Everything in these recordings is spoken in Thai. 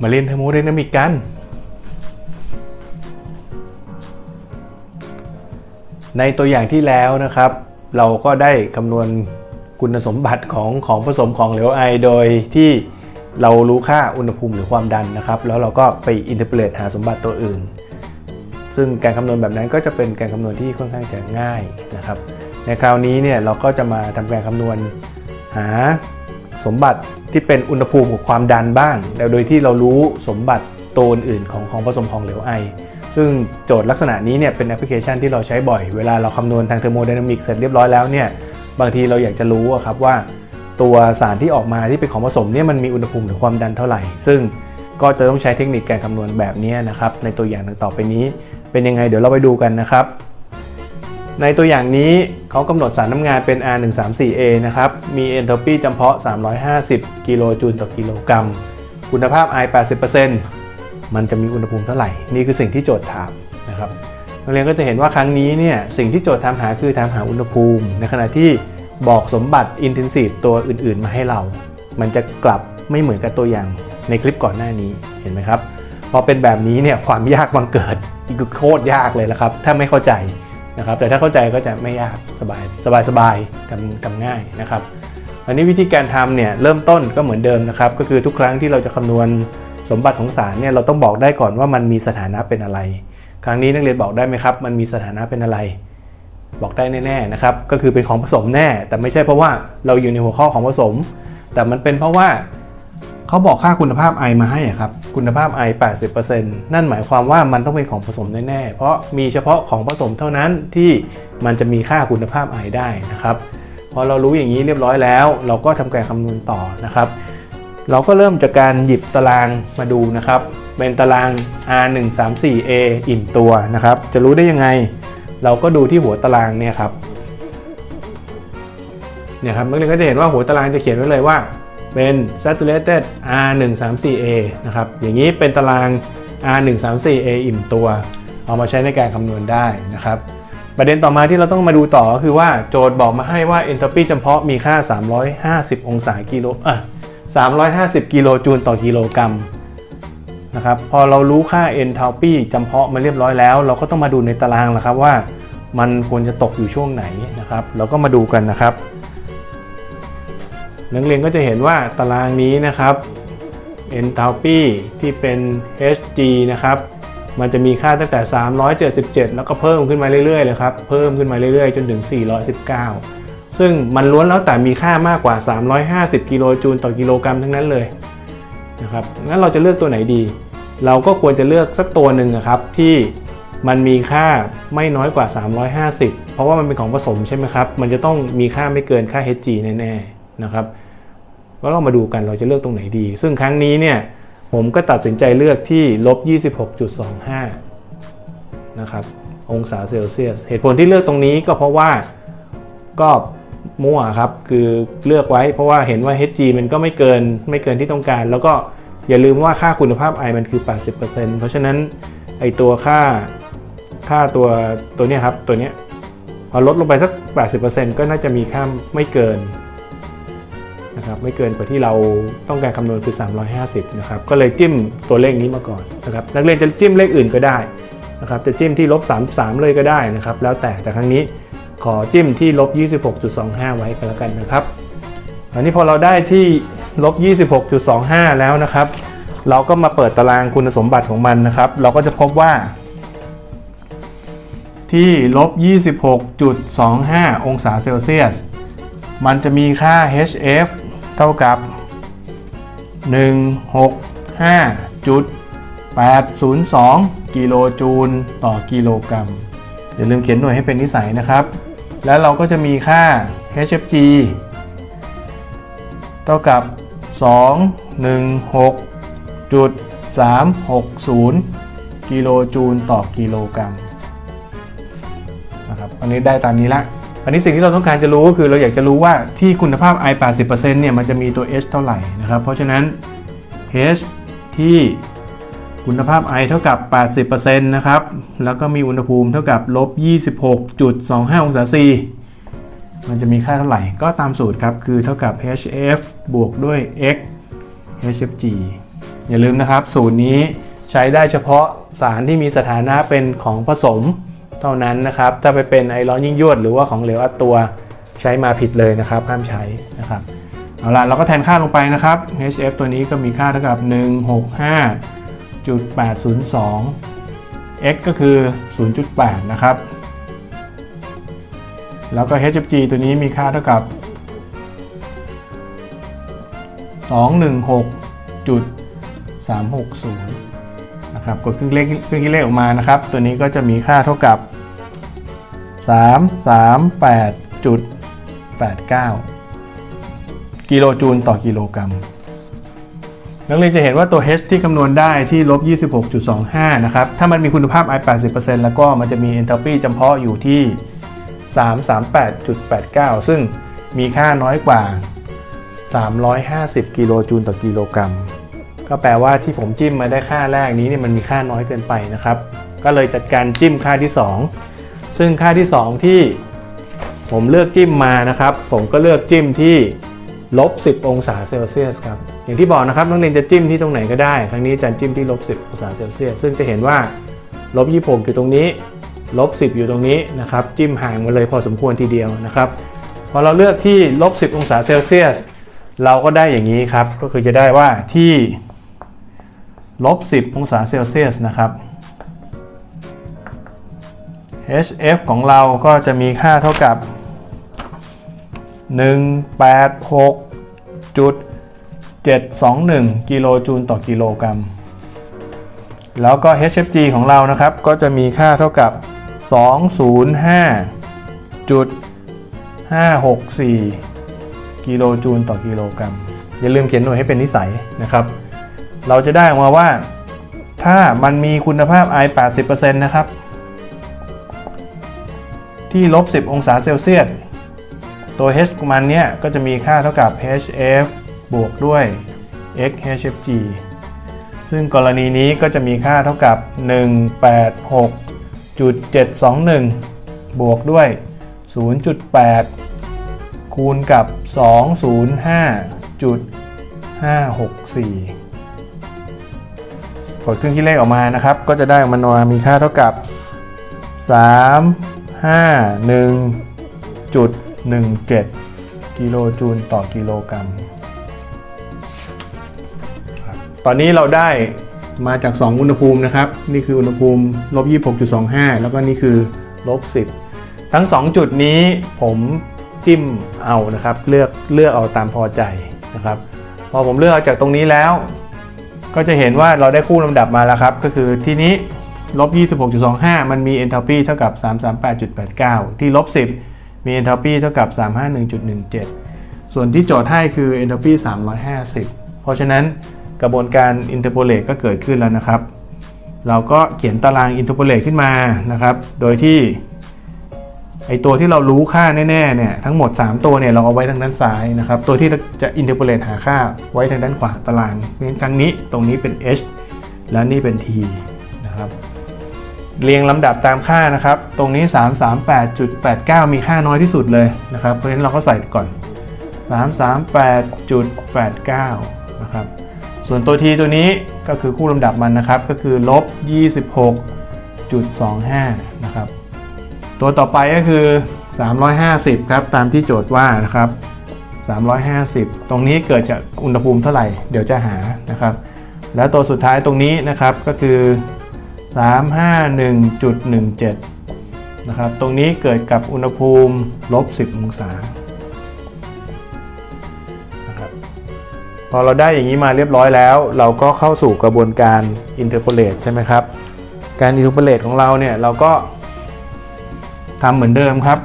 มาเรียนเทอร์โมไดนามิกกัน ในตัวอย่างที่แล้วนะครับ เราก็ได้คำนวณคุณสมบัติของของผสมของเหลวไอ โดยที่เรารู้ค่าอุณหภูมิหรือความดันนะครับ แล้วเราก็ไปอินเทอร์เ e หาสมบัติตัวอื่น ซึ่งการคำนวณแบบนั้นก็จะเป็นการคำนวณที่ค่อนข้างจะง่ายนะครับ ในคราวนี้เนี่ยเราก็จะมาทำการคำนวณหาสมบัติ ที่เป็นอุณหภูมิกับความดันบ้างแล้วโดยที่เรารู้สมบัติตัวอื่นของของผสมของเหลวไอ ซึ่งโจทย์ลักษณะนี้เนี่ยเป็นแอปพลิเคชันที่เราใช้บ่อย เวลาเราคำนวณทางเทอร์โมไดนามิกเสร็จเรียบร้อยแล้วเนี่ยบางทีเราอยากจะรู้ครับว่า ตัวสารที่ออกมาที่เป็นของผสมเนี่ยมันมีอุณหภูมิหรือความดันเท่าไหร่ ซึ่งก็จะต้องใช้เทคนิคการคำนวณแบบนี้นะครับในตัวอย่างต่อไปนี้ เป็นยังไงเดี๋ยวเราไปดูกันนะครับ ในตัวอย่างนี้เขากำหนดสารน้ำงานเป็น R134A นะครับ มีเอนโทรปีจำเพาะ 350 กิโลจูลต่อกิโลกรัม คุณภาพ I 80%มันจะมีอุณหภูมิเท่าไหร่ นี่คือสิ่งที่โจทย์ถามนะครับนักเรียนก็จะเห็นว่าครั้งนี้เนี่ยสิ่งที่โจทย์ถามหาคือถามหาอุณหภูมิ ในขณะที่บอกสมบัติ intensive ตัวอื่นๆ มาให้เรา มันจะกลับไม่เหมือนกับตัวอย่างในคลิปก่อนหน้านี้ เห็นไหมครับ พอเป็นแบบนี้เนี่ยความยากบังเกิดคือโคตรยากเลยละครับ ถ้าไม่เข้าใจ นะครับแต่ถ้าเข้าใจก็จะไม่ยากสบายสบายสบายทำทำง่ายนะครับอันนี้วิธีการทำเนี่ยเริ่มต้นก็เหมือนเดิมนะครับก็คือทุกครั้งที่เราจะคำนวณสมบัติของสารเนี่ยเราต้องบอกได้ก่อนว่ามันมีสถานะเป็นอะไร ครั้งนี้นักเรียนบอกได้ไหมครับ มันมีสถานะเป็นอะไร บอกได้แน่ๆนะครับก็คือเป็นของผสมแน่ แต่ไม่ใช่เพราะว่าเราอยู่ในหัวข้อของผสม แต่มันเป็นเพราะว่า เขาบอกค่าคุณภาพไอมาให้อะครับ คุณภาพไอ80%นั่นหมายความว่ามันต้องเป็นของผสมแน่ๆ เพราะมีเฉพาะของผสมเท่านั้นที่มันจะมีค่าคุณภาพไอได้นะครับ พอเรารู้อย่างนี้เรียบร้อยแล้ว เราก็ทำการคำนวณต่อนะครับ เราก็เริ่มจากการหยิบตารางมาดูนะครับ เป็นตาราง R134A อิ่มตัวนะครับ จะรู้ได้ยังไง เราก็ดูที่หัวตารางเนี่ยครับเนี่ยครับนักเรียนก็จะเห็นว่าหัวตารางจะเขียนไว้เลยว่า เป็น saturated R134A นะครับ อย่างนี้เป็นตาราง R134A อิ่มตัว เอามาใช้ในการคำนวณได้นะครับ ประเด็นต่อมาที่เราต้องมาดูต่อก็คือว่าโจทย์บอกมาให้ว่า entropy จำเพาะมีค่า 350 องศากิโลอะ350 กิโลจูลต่อกิโลกรัมนะครับ พอเรารู้ค่า entropy จำเพาะมาเรียบร้อยแล้ว เราก็ต้องมาดูในตารางแล้วครับว่า มันควรจะตกอยู่ช่วงไหนนะครับ เราก็มาดูกันนะครับ นักเรียนก็จะเห็นว่าตารางนี้นะครับ enthalpy ที่เป็น Hg นะครับ มันจะมีค่าตั้งแต่ 377 แล้วก็เพิ่มขึ้นมาเรื่อยๆเลยครับ เพิ่มขึ้นมาเรื่อยๆ จนถึง 419 ซึ่งมันล้วนแล้วแต่มีค่ามากกว่า 350 กิโลจูลต่อกิโลกรัมทั้งนั้นเลยนะครับ งั้นเราจะเลือกตัวไหนดี เราก็ควรจะเลือกสักตัวหนึ่งนะครับที่มันมีค่าไม่น้อยกว่า 350 เพราะว่ามันเป็นของผสมใช่ไหมครับ มันจะต้องมีค่าไม่เกินค่า Hg แน่ๆ นะครับก็เรามาดูกันเราจะเลือกตรงไหนดี ซึ่งครั้งนี้เนี่ยผมก็ตัดสินใจเลือกที่ลบ 26.25 นะครับ องศาเซลเซียส เหตุผลที่เลือกตรงนี้ก็เพราะว่าก็มั่วครับ คือเลือกไว้เพราะว่าเห็นว่า Hg มันก็ไม่เกินไม่เกินที่ต้องการ แล้วก็อย่าลืมว่าค่าคุณภาพไอมันคือ 80%เพราะฉะนั้นไอตัวค่าค่าตัวตัวนี้ครับ ตัวนี้พอลดลงไปสัก 80%ก็น่าจะมีค่าไม่เกิน นะครับไม่เกินกว่าที่เราต้องการคำนวณคือ 350นะครับก็เลยจิ้มตัวเลขนี้มาก่อนนะครับนักเรียนจะจิ้มเลขอื่นก็ได้นะครับจะจิ้มที่ลบ33 เลยก็ได้นะครับแล้วแต่แต่ครั้งนี้ขอจิ้มที่ลบ26.25 ไว้ก็แล้วกันนะครับอันนี้พอเราได้ที่ลบ26.25 แล้วนะครับ เราก็มาเปิดตารางคุณสมบัติของมันนะครับ เราก็จะพบว่าที่ลบ 26.25 องศาเซลเซียส มันจะมีค่า HF เท่ากับ 165.802 กิโลจูลต่อกิโลกรัมอย่าลืมเขียนหน่วยให้เป็นนิสัยนะครับ แล้วเราก็จะมีค่า HFG เท่ากับ 216.360 กิโลจูลต่อกิโลกรัมนะครับอันนี้ได้ตามนี้ละ อันนี้สิ่งที่เราต้องการจะรู้ก็คือเราอยากจะรู้ว่าที่คุณภาพ I 80%เนี่ยมันจะมีตัว H เท่าไหร่นะครับเพราะฉะนั้น H ที่คุณภาพ I เท่ากับ 80%นะครับ แล้วก็มีอุณหภูมิเท่ากับลบ 26.25 องศา C มันจะมีค่าเท่าไหร่ ก็ตามสูตรครับ คือเท่ากับ HF บวกด้วย X HFG อย่าลืมนะครับ สูตรนี้ใช้ได้เฉพาะสารที่มีสถานะเป็นของผสม เท่านั้นนะครับ ถ้าไปเป็นไอร้อนยิ่งยวดหรือว่าของเหลวอัดตัวใช้มาผิดเลยนะครับ ห้ามใช้นะครับเอาล่ะเราก็แทนค่าลงไปนะครับ HF ตัวนี้ก็มีค่าเท่ากับ 165.802 x ก็คือ 0.8 นะครับ แล้วก็ HFG ตัวนี้มีค่าเท่ากับ 216.360 นะครับ กดเครื่องเลขเครื่องคิดเลขออกมานะครับ ตัวนี้ก็จะมีค่าเท่ากับ 338.89 กิโลจูลต่อกิโลกรัม นักเรียนจะเห็นว่าตัว H ที่คำนวณได้ที่ลบ 26.25 นะครับ ถ้ามันมีคุณภาพ I 80%แล้วก็มันจะมี enthalpy จำเพาะอยู่ที่ 338.89 ซึ่งมีค่าน้อยกว่า 350 กิโลจูลต่อกิโลกรัม ก็แปลว่าที่ผมจิ้มมาได้ค่าแรกนี้เนี่ยมันมีค่าน้อยเกินไปนะครับ ก็เลยจัดการจิ้มค่าที่ 2 ซึ่งค่าที่ 2 ที่ผมเลือกจิ้มมานะครับ ผมก็เลือกจิ้มที่ลบ 10 องศาเซลเซียสครับ อย่างที่บอกนะครับนักเรียนจะจิ้มที่ตรงไหนก็ได้ ครั้งนี้อาจารย์จิ้มที่ลบ 10 องศาเซลเซียส ซึ่งจะเห็นว่าลบ 26 อยู่ตรงนี้ ลบ 10 อยู่ตรงนี้นะครับ จิ้มห่างมาเลยพอสมควรทีเดียวนะครับ พอเราเลือกที่ลบ 10 องศาเซลเซียส เราก็ได้อย่างนี้ครับ ก็คือจะได้ว่าที่ลบ 10 องศาเซลเซียสนะครับ HF ของเราก็จะมีค่าเท่ากับ 186.721 กิโลจูลต่อกิโลกรัม แล้วก็ HFG ของเรานะครับก็จะมีค่าเท่ากับ 205.564 กิโลจูลต่อกิโลกรัม อย่าลืมเขียนหน่วยให้เป็นนิสัยนะครับ เราจะได้ออกมาว่าถ้ามันมีคุณภาพ I 80%นะครับ ที่ลบ 10 องศาเซลเซียส ตัว H มันเนี่ยก็จะมีค่าเท่ากับ HF บวกด้วย x HFG ซึ่งกรณีนี้ก็จะมีค่าเท่ากับ 186.721 บวกด้วย 0.8 คูณกับ 205.564 กดเครื่องคิดเลขออกมานะครับ ก็จะได้ออกมามีค่าเท่ากับ 51.17 กิโลจูลต่อกิโลกรัมครับตอนนี้เราได้มาจาก 2 อุณหภูมินะครับ นี่คืออุณหภูมิลบ26.25 แล้วก็นี่คือลบ10 ทั้ง 2 จุดนี้ผมจิ้มเอานะครับ เลือกเลือกเอาตามพอใจนะครับ พอผมเลือกเอาจากตรงนี้แล้ว ก็จะเห็นว่าเราได้คู่ลำดับมาแล้วครับ ก็คือที่นี้ ลบ 26.25 มันมี enthalpy เท่ากับ 338.89 ที่ลบ 10 มี enthalpy เท่ากับ 351.17 ส่วนที่โจทย์ให้คือ enthalpy 350 เพราะฉะนั้นกระบวนการ interpolate ก็เกิดขึ้นแล้วนะครับ เราก็เขียนตาราง interpolate ขึ้นมานะครับ โดยที่ไอตัวที่เรารู้ค่าแน่ๆเนี่ยทั้งหมด 3 ตัวเนี่ยเราเอาไว้ทางด้านซ้ายนะครับ ตัวที่จะ interpolate หาค่าไว้ทางด้านขวาตารางเพราะฉะนั้นครั้งนี้ตรงนี้เป็น h และนี่เป็น t นะครับ เรียงลำดับตามค่านะครับ ตรงนี้ 338.89 มีค่าน้อยที่สุดเลยนะครับ เพราะฉะนั้นเราก็ใส่ก่อน 338.89 นะครับ ส่วนตัว t ตัวนี้ก็คือคู่ลำดับมันนะครับ ก็คือลบ 26.25 นะครับ ตัวต่อไปก็คือ 350 ครับ ตามที่โจทย์ว่านะครับ 350 ตรงนี้เกิดจากอุณหภูมิเท่าไหร่ เดี๋ยวจะหานะครับ แล้วตัวสุดท้ายตรงนี้นะครับก็คือ 351.17 นะครับ ตรงนี้เกิดกับอุณหภูมิลบ 10 องศานะครับพอเราได้อย่างนี้มาเรียบร้อยแล้ว เราก็เข้าสู่กระบวนการ interpolate ใช่ไหมครับ การ interpolate ของเราเนี่ย เราก็ทำเหมือนเดิมครับ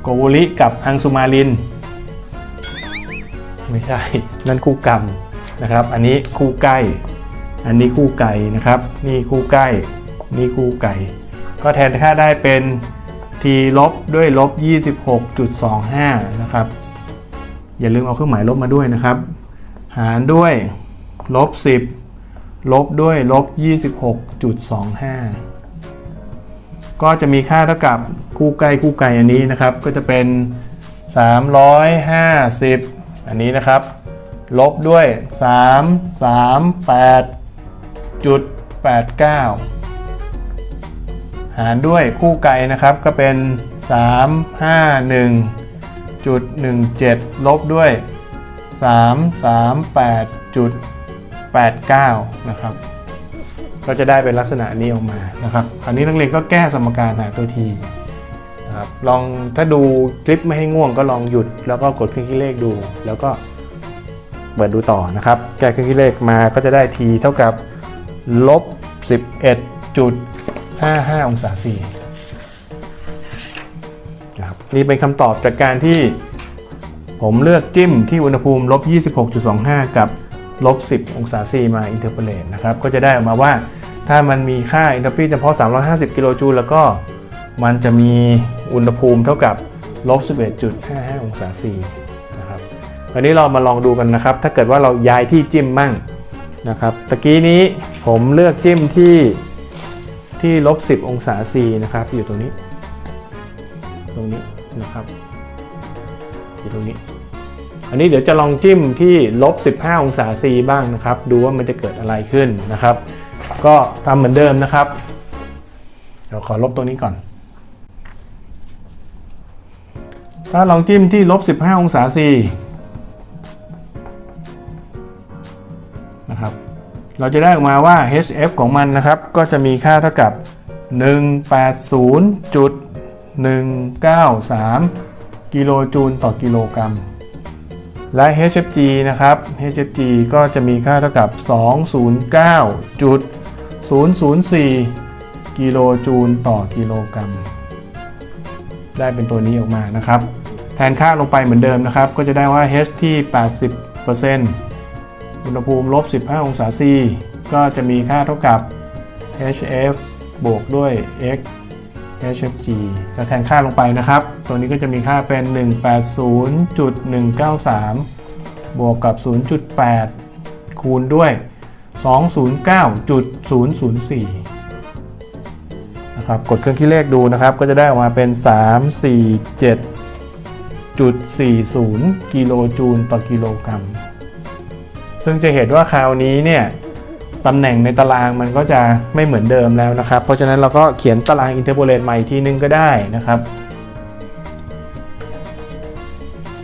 โกโวลิกับอังสุมาลิน ไม่ใช่ นั่นคู่กรรมนะครับ อันนี้คู่ใกล้ อันนี้คู่ไก่นะครับ นี่คู่ใกล้ นี่คู่ไก่ ก็แทนค่าได้เป็น t ลบด้วยลบ 26.25 นะครับ อย่าลืมเอาเครื่องหมายลบมาด้วยนะครับ หารด้วยลบ 10 ลบด้วยลบ 26.25 ก็จะมีค่าเท่ากับคู่ใกล้คู่ไกลอันนี้นะครับ ก็จะเป็น 350 อันนี้นะครับ ลบด้วย 3 3 8 จุด89 หารด้วยคู่ไกลนะครับก็เป็น 3 5 1จุด17 ลบด้วย 3 3 8จุด89 นะครับ ก็จะได้เป็นลักษณะนี้ออกมานะครับ คราวนี้นักเรียนก็แก้สมการหาตัวทีนะครับลองถ้าดูคลิปไม่ให้ง่วงก็ลองหยุด แล้วก็กดเครื่องคิดเลขดู แล้วก็เปิดดูต่อนะครับ แก้เครื่องคิดเลขมาก็จะได้ทีเท่ากับ ลบ 11.55 องศาเซียสนะครับนี่เป็นคำตอบจากการที่ผมเลือกจิ้มที่อุณหภูมิลบ 26.25 กับลบ 10 องศาเซียสมาอินเทอร์เ l เลตนะครับ ก็จะได้ออกมาว่าถ้ามันมีค่าอินเทอร์ฟีเฉพาะ 350 กิโลจูลแล้วก็มันจะมีอุณหภูมิเท่ากับลบ 11.55 องศาเซียสนะครับวันนี้เรามาลองดูกันนะครับ ถ้าเกิดว่าเราย้ายที่จิ้มมั่งนะครับ ตะกี้นี้ ผมเลือกจิ้มที่ที่ลบ 10 องศาซีนะครับ อยู่ตรงนี้ ตรงนี้นะครับ อยู่ตรงนี้ อันนี้เดี๋ยวจะลองจิ้มที่ลบ 15 องศาซีบ้างนะครับ ดูว่ามันจะเกิดอะไรขึ้นนะครับ ก็ทำเหมือนเดิมนะครับ เดี๋ยวขอลบตัวนี้ก่อน ถ้าลองจิ้มที่ลบ 15 องศาซี เราจะได้ออกมาว่า HF ของมันนะครับ ก็จะมีค่าเท่ากับ 180.193 กิโลจูลต่อกิโลกรัม และ HFG นะครับ HFG ก็จะมีค่าเท่ากับ 209.004 กิโลจูลต่อกิโลกรัม ได้เป็นตัวนี้ออกมานะครับ แทนค่าลงไปเหมือนเดิมนะครับ ก็จะได้ว่า H ที่ 80% อุณหภูมิลบ 15 องศา C ก็จะมีค่าเท่ากับ HF บวกด้วย X HFG จะแทนค่าลงไปนะครับ ตัวนี้ก็จะมีค่าเป็น 180.193 บวกกับ 0.8 คูณด้วย 209.004 นะครับ กดเครื่องคิดเลขดูนะครับ ก็จะได้ออกมาเป็น 347.40 กิโลจูลต่อกิโลกรัม ซึ่งจะเห็นว่าคราวนี้เนี่ยตำแหน่งในตารางมันก็จะไม่เหมือนเดิมแล้วนะครับ เพราะฉะนั้นเราก็เขียนตารางอินเทอร์โพเลตใหม่ทีนึงก็ได้นะครับ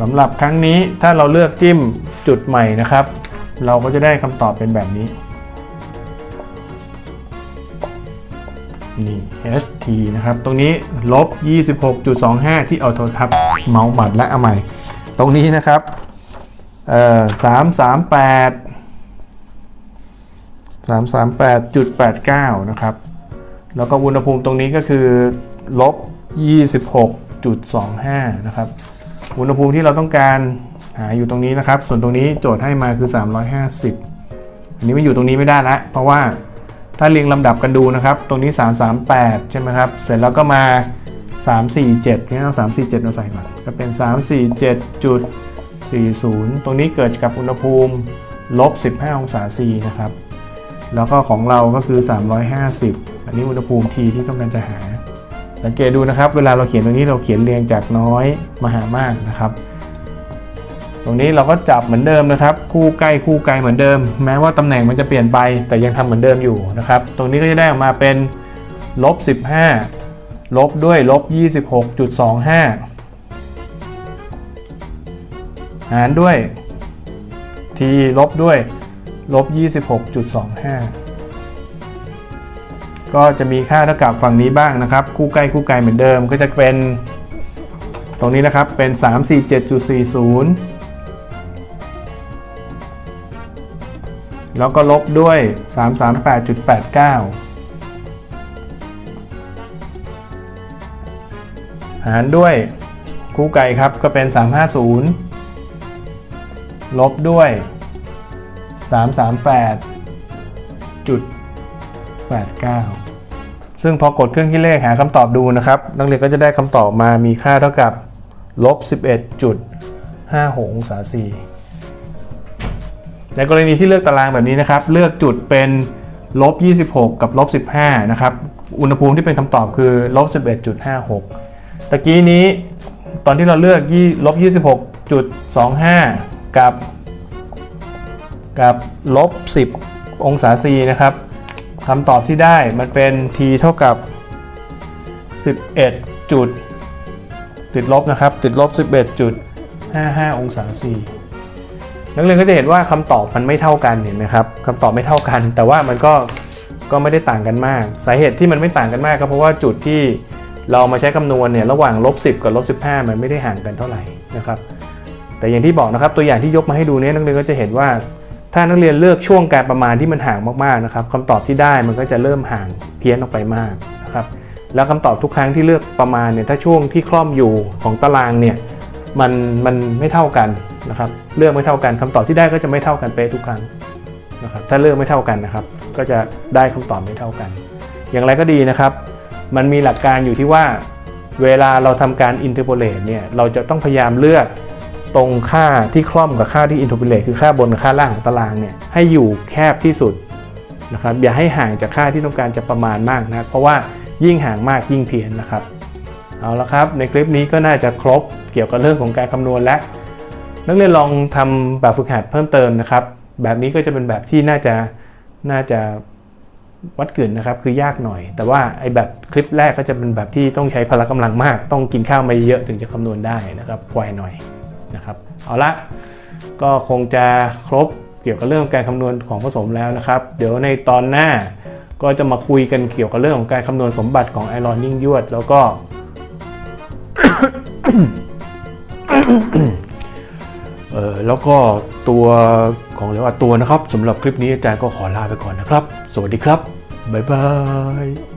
สำหรับครั้งนี้ถ้าเราเลือกจิ้มจุดใหม่นะครับ เราก็จะได้คำตอบเป็นแบบนี้นี่ ht นะครับ ตรงนี้ลบ 26.25 ที่เอาโทษครับ เมาส์หมัดและเอาใหม่ ตรงนี้นะครับ เอ่อ338 338.89นะครับ แล้วก็อุณหภูมิตรงนี้ก็คือลบ26.25นะครับ อุณหภูมิที่เราต้องการหาอยู่ตรงนี้นะครับ ส่วนตรงนี้โจทย์ให้มาคือ 350 อันนี้มันอยู่ตรงนี้ไม่ได้ละ เพราะว่าถ้าเรียงลำดับกันดูนะครับ ตรงนี้ 338 ใช่ไหมครับ เสร็จแล้วก็มา 347นี่เอา347 มาใส่ก่อน จะเป็น 40 ตรงนี้เกิดกับอุณหภูมิลบ 15 องศาซีนะครับ แล้วก็ของเราก็คือ 350 อันนี้อุณหภูมิทีที่ต้องการจะหา สังเกตดูนะครับ เวลาเราเขียนตรงนี้เราเขียนเรียงจากน้อยมาหามากนะครับ ตรงนี้เราก็จับเหมือนเดิมนะครับ คู่ใกล้คู่ไกลเหมือนเดิม แม้ว่าตำแหน่งมันจะเปลี่ยนไป แต่ยังทำเหมือนเดิมอยู่นะครับ ตรงนี้ก็จะได้ออกมาเป็นลบ 15 ลบด้วยลบ 26.25 หารด้วย t ลบด้วยลบ 26.25 ก็จะมีค่าเท่ากับฝั่งนี้บ้างนะครับ คู่ใกล้คู่ไกลเหมือนเดิมก็จะเป็น ตรงนี้นะครับเป็น 347.40 แล้วก็ลบด้วย 338.89 หารด้วยคู่ไกลครับก็เป็น 350 ลบด้วย 338.89 ซึ่งพอกดเครื่องคิดเลขหาคำตอบดูนะครับ นักเรียนก็จะได้คำตอบมามีค่าเท่ากับลบ11.56องศาซีในกรณีที่เลือกตารางแบบนี้นะครับ เลือกจุดเป็นลบ26 กับลบ15 นะครับ อุณหภูมิที่เป็นคำตอบคือลบ11.56 ตะกี้นี้ตอนที่เราเลือกยี่ลบ26.25 กับ กับลบ 10 องศา C นะครับคำตอบที่ได้มันเป็น t เท่ากับ 11 จุด ติดลบนะครับ ติดลบ 11.55 องศา C นักเรียนก็จะเห็นว่าคำตอบมันไม่เท่ากันเห็นไหมครับคำตอบไม่เท่ากัน แต่ว่ามันก็ก็ไม่ได้ต่างกันมาก สาเหตุที่มันไม่ต่างกันมากก็เพราะว่าจุดที่เรามาใช้คำนวณเนี่ยระหว่างลบ10 กับลบ15 มันไม่ได้ห่างกันเท่าไหร่นะครับ แต่อย่างที่บอกนะครับตัวอย่างที่ยกมาให้ดูเนี้นักเรียนก็จะเห็นว่า ถ้านักเรียนเลือกช่วงการประมาณที่มันห่างมากๆนะครับคำตอบที่ได้มันก็จะเริ่มห่างเพี้ยนออกไปมากนะครับแล้วคำตอบทุกครั้งที่เลือกประมาณเนี่ยถ้าช่วงที่คล่อมอยู่ของตารางเนี่ยมันมันไม่เท่ากันนะครับเลือกไม่เท่ากันคำตอบที่ได้ก็จะไม่เท่ากันเป๊ะทุกครั้งนะครับถ้าเลือกไม่เท่ากันนะครับ ก็จะได้คำตอบไม่เท่ากัน อย่างไรก็ดีนะครับ มันมีหลักการอยู่ที่ว่า เวลาเราทำการ interpolate เนี่ยเราจะต้องพยายามเลือก ตรงค่าที่คล่อมกับค่าที่ interpolate คือค่าบนค่าล่างของตารางเนี่ยให้อยู่แคบที่สุดนะครับอย่าให้ห่างจากค่าที่ต้องการจะประมาณมากนะเพราะว่ายิ่งห่างมากยิ่งเพี้ยนนะครับเอาละครับ ในคลิปนี้ก็น่าจะครบเกี่ยวกับเรื่องของการคำนวณและนักเรียนลองทำแบบฝึกหัดเพิ่มเติมนะครับ แบบนี้ก็จะเป็นแบบที่น่าจะน่าจะวัดกึ่นนะครับ คือยากหน่อย แต่ว่าไอ้แบบคลิปแรกก็จะเป็นแบบที่ต้องใช้พละกำลังมาก ต้องกินข้าวมาเยอะถึงจะคำนวณได้นะครับไวหน่อย นะครับเอาละก็คงจะครบเกี่ยวกับเรื่องการคำนวณของผสมแล้วนะครับ เดี๋ยวในตอนหน้าก็จะมาคุยกันเกี่ยวกับเรื่องของการคำนวณสมบัติของไอรอนยิ่งยวด แล้วก็เออแล้วก็ตัวของเหลวอัดตัวนะครับสำหรับคลิปนี้อาจารย์ก็ขอลาไปก่อนนะครับ สวัสดีครับ บ๊ายบาย